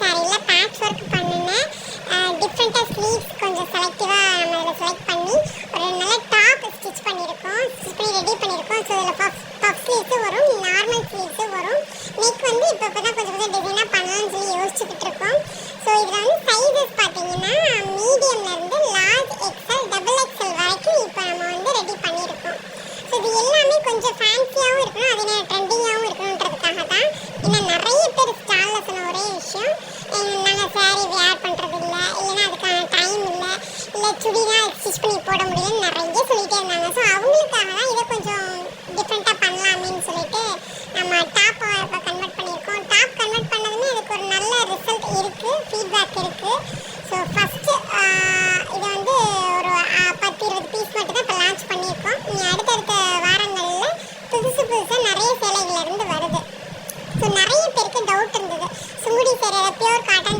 சாரியில் patch work பண்ணினேன். டிஃப்ரெண்ட்டாக ஸ்லீவ்ஸ் கொஞ்சம் செலக்டிவாக நம்ம அதில் செலக்ட் பண்ணி ஒரு நல்ல டாப் ஸ்டிச் பண்ணியிருக்கோம். ஸ்டிச் பண்ணி ரெடி பண்ணியிருக்கோம். ஸோ இதில் பஃப் பஃப் ஸ்லீவ்ஸும் வரும் நார்மல் ஸ்லீவ்ஸும் வரும். நெக் வந்து இப்போ இப்போ தான் கொஞ்சம் கொஞ்சம் டிசைனாக பண்ணலாம்னு சொல்லி யோசிச்சுக்கிட்டு இருக்கோம். ஸோ இதில் வந்து சைஸஸ் பார்த்தீங்கன்னா மீடியம்லேருந்து லார்ஜ் எக்ஸல் டபுள் எக்ஸல் வரைக்கும் இப்போ நம்ம வந்து ரெடி பண்ணியிருக்கோம். ஸோ இது எல்லாமே கொஞ்சம் ஃபேன்சியாகவும் இருக்கணும் அதே நேரம் ட்ரெண்டிங்காகவும் இருக்கணுன்றதுக்காக தான் என்ன சாரீ வேர் பண்ணுறது இல்லை இல்லைன்னா அதுக்கான டைம் இல்லை. இல்லை சுடிதான் ஸ்டிச் பண்ணி போட முடியலன்னு நிறைய சொல்லிகிட்டே இருந்தாங்க. ஸோ அவங்களுக்காக தான் இதை கொஞ்சம் டிஃப்ரெண்ட்டாக பண்ணலாமேன்னு சொல்லிட்டு நம்ம டாப் கன்வெர்ட் பண்ணியிருக்கோம். டாப் கன்வெர்ட் பண்ணதுமே அதுக்கு ஒரு நல்ல ரிசல்ட் இருக்குது ஃபீட்பேக் இருக்குது ஸோ ஃபஸ்ட்டு இது வந்து ஒரு பத்து இருபது பீஸ் மட்டும் தான் இப்போ லான்ச் பண்ணியிருக்கோம். இனி அடுத்தடுத்த வாரங்களில் புதுசு புதுசாக நிறைய சேலைகள் இருந்து வருது. ஸோ நிறைய பேருக்கு டவுட் இருந்தது. Sungudi சேரையில் pure cotton